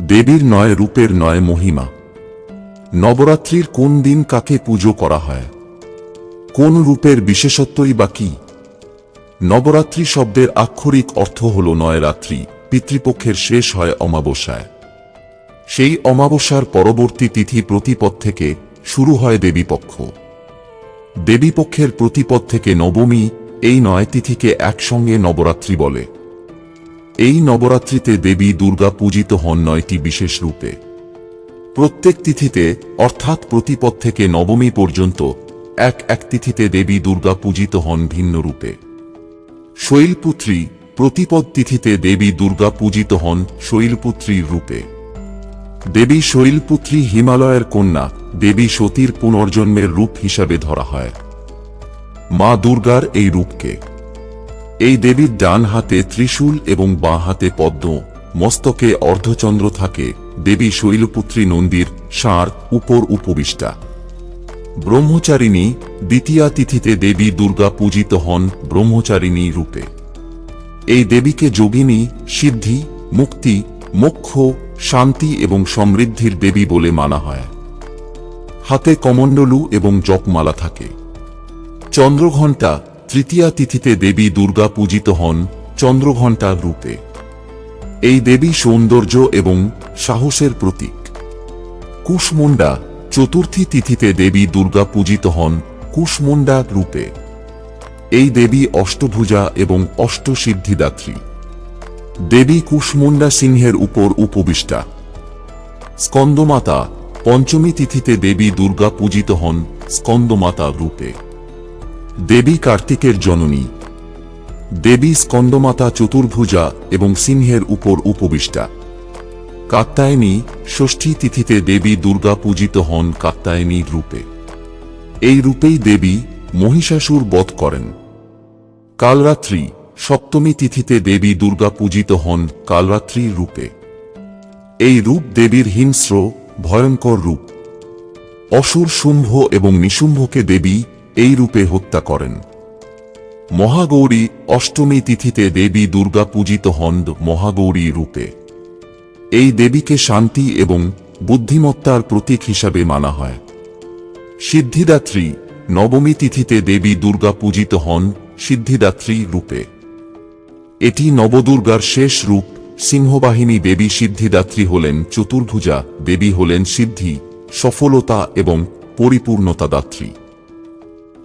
দেবীর নয়, রূপের নয় মহিমা। নবরাত্রির কোন দিন কাকে পুজো করা হয়? কোন রূপের বিশেষত্বই বা কি? নবরাত্রি শব্দের আক্ষরিক অর্থ হল নয় রাত্রি পিতৃপক্ষের শেষ হয় অমাবস্যায়। সেই অমাবস্যার পরবর্তী তিথি প্রতিপদ থেকে শুরু হয় দেবীপক্ষ। দেবীপক্ষের প্রতিপদ থেকে নবমী এই নয় তিথিকে একসঙ্গে নবরাত্রি বলে। এই নবরাত্রিতে দেবী দুর্গা পূজিত হন নয়টি বিশেষ রূপে। প্রত্যেক তিথিতে, অর্থাৎ প্রতিপদ থেকে নবমী পর্যন্ত, এক এক তিথিতে দেবী দুর্গা পূজিত হন ভিন্ন রূপে। শৈলপুত্রী প্রতিপদ তিথিতে দেবী দুর্গা পূজিত হন শৈলপুত্রীর রূপে। দেবী শৈলপুত্রী হিমালয়ের কন্যা, দেবী সতীর পুনর্জন্মের রূপ হিসাবে ধরা হয়। মা দুর্গার এই রূপকে এই দেবীর ডান হাতে ত্রিশূল এবং বাঁ হাতে পদ্ম। মস্তকে অর্ধচন্দ্র থাকে দেবী শৈলপুত্রী নন্দীর ষাঁড় উপর উপবিষ্টা। ব্রহ্মচারিণী দ্বিতীয়া তিথিতে দেবী দুর্গা পূজিত হন ব্রহ্মচারিণী রূপে। এই দেবীকে যোগিনী, সিদ্ধি, মুক্তি, মোক্ষ, শান্তি এবং সমৃদ্ধির দেবী বলে মানা হয়। হাতে কমণ্ডলু এবং জপমালা থাকে। চন্দ্রঘণ্টা তৃতীয়া তিথিতে দেবী দুর্গা পূজিত হন চন্দ্রঘণ্টা রূপে। এই দেবী সৌন্দর্য এবং সাহসের প্রতীক। কুশমুন্ডা চতুর্থী তিথিতে দেবী দুর্গা পূজিত হন কুশমুন্ডা রূপে। এই দেবী অষ্টভুজা এবং অষ্টসিদ্ধিদাত্রী। দেবী কুশমুন্ডা সিংহের উপর উপবিষ্টা। স্কন্দমাতা পঞ্চমী তিথিতে দেবী দুর্গা পূজিত হন স্কন্দমাতা রূপে। দেবী কার্তিকের জননী। দেবী স্কন্দমাতা চতুর্ভুজা এবং সিংহের উপর উপবিষ্টা। কাত্তায়নী ষষ্ঠী তিথিতে দেবী দুর্গা পূজিত হন কাত্তায়নী রূপে। এই রূপেই দেবী মহিষাসুর বধ করেন। কালরাত্রি সপ্তমী তিথিতে দেবী দুর্গা পূজিত হন কালরাত্রি রূপে। এই রূপ দেবীর হিংস্র, ভয়ঙ্কর রূপ। অসুর, শুম্ভ এবং নিশুম্ভকে দেবী এই রূপে হত্যা করেন। মহাগৌরী অষ্টমী তিথিতে দেবী দুর্গা পূজিত হন মহাগৌরী রূপে। এই দেবীকে শান্তি এবং বুদ্ধিমত্তার প্রতীক হিসাবে মানা হয়। সিদ্ধিদাত্রী নবমী তিথিতে দেবী দুর্গা পূজিত হন সিদ্ধিদাত্রী রূপে। এটি নবদুর্গার শেষ রূপ, সিংহবাহিনী দেবী সিদ্ধিদাত্রী হলেন চতুর্ভুজা, দেবী হলেন সিদ্ধি, সফলতা এবং পরিপূর্ণতা দাত্রী